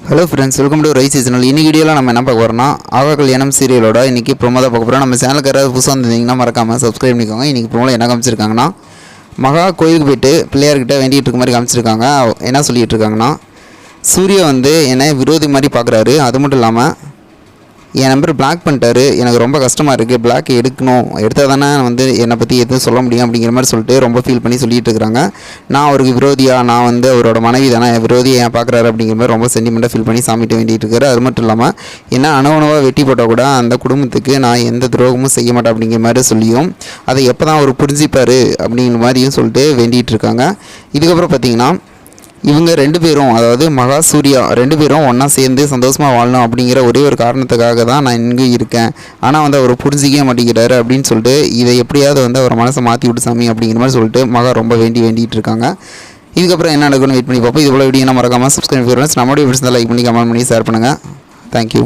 Hello friends welcome to rice seasonal இன்னைக்கு வீடியோவில் நம்ம என்ன பார்க்க போகிறோம்னா ஆகா கல்யாணம் சீரியலோட இன்றைக்கி ப்ரோமோ தான் பார்க்க போகிறோம் நம்ம சேனலுக்கு யாராவது புதுசாக வந்திருந்தீங்கன்னா மறக்காமல் சப்ஸ்கிரைப் பண்ணிக்கோங்க. இன்றைக்கி ப்ரோமோவில் என்ன காமிச்சிருக்காங்கன்னா மகா கோயிலுக்கு போயிட்டு பிள்ளையார்கிட்ட வேண்டிகிட்டு இருக்க மாதிரி காமிச்சிருக்காங்க. என்ன சொல்லிகிட்டு இருக்காங்கன்னா சூர்யா வந்து என்னை விரோதி மாதிரி பார்க்குறாரு. அது மட்டும் இல்லாமல் என் நம்பர் பிளாக் பண்ணிட்டாரு. எனக்கு ரொம்ப கஷ்டமாக இருக்குது பிளாக் எடுக்கணும். எடுத்தால் தானே வந்து என்னை பற்றி எதுவும் சொல்ல முடியும் அப்படிங்கிற மாதிரி சொல்லிட்டு ரொம்ப ஃபீல் பண்ணி சொல்லிட்டு இருக்கிறாங்க. நான் அவருக்கு விரோதியாக நான் வந்து அவரோட மனைவி தானே விரோதியை ஏன் பார்க்குறாரு அப்படிங்கிற மாதிரி ரொம்ப சென்டிமெண்ட்டாக ஃபீல் பண்ணி சாமிட்டு வேண்டிகிட்டு இருக்காரு. அது மட்டும் இல்லாமல் என்ன அணவணவாக வெட்டி போட்டால் கூட அந்த குடும்பத்துக்கு நான் எந்த துரோகமும் செய்ய மாட்டேன் அப்படிங்கிற மாதிரி சொல்லியும் அதை எப்போ தான் அவர் புரிஞ்சிப்பார் அப்படிங்கிற மாதிரியும் சொல்லிட்டு வேண்டிகிட்டு இருக்காங்க. இதுக்கப்புறம் பார்த்தீங்கன்னா இவங்க ரெண்டு பேரும் அதாவது மகா சூர்யா ரெண்டு பேரும் ஒன்றா சேர்ந்து சந்தோஷமாக வாழணும் அப்படிங்கிற ஒரே ஒரு காரணத்துக்காக தான் நான் இங்கே இருக்கேன். ஆனால் வந்து அவர் புரிஞ்சிக்க மாட்டேங்கிறாரு அப்படின்னு சொல்லிட்டு இதை எப்படியாவது வந்து அவர் மனசை மாற்றி விட்டு சாமி அப்படிங்கிற மாதிரி சொல்லிட்டு மகா ரொம்ப வேண்டி வேண்டிகிட்டு இருக்காங்க. இதுக்கப்புறம் என்ன நடக்கும்னு வெயிட் பண்ணி பார்ப்போம். இது வீடியோ மறக்காமல் சப்ஸ்கிரைப் பண்ணுறேன் நம்மளுடைய வீடியோஸ் லைக் பண்ணி கமெண்ட் பண்ணி ஷேர் பண்ணுங்கள் தேங்க்யூ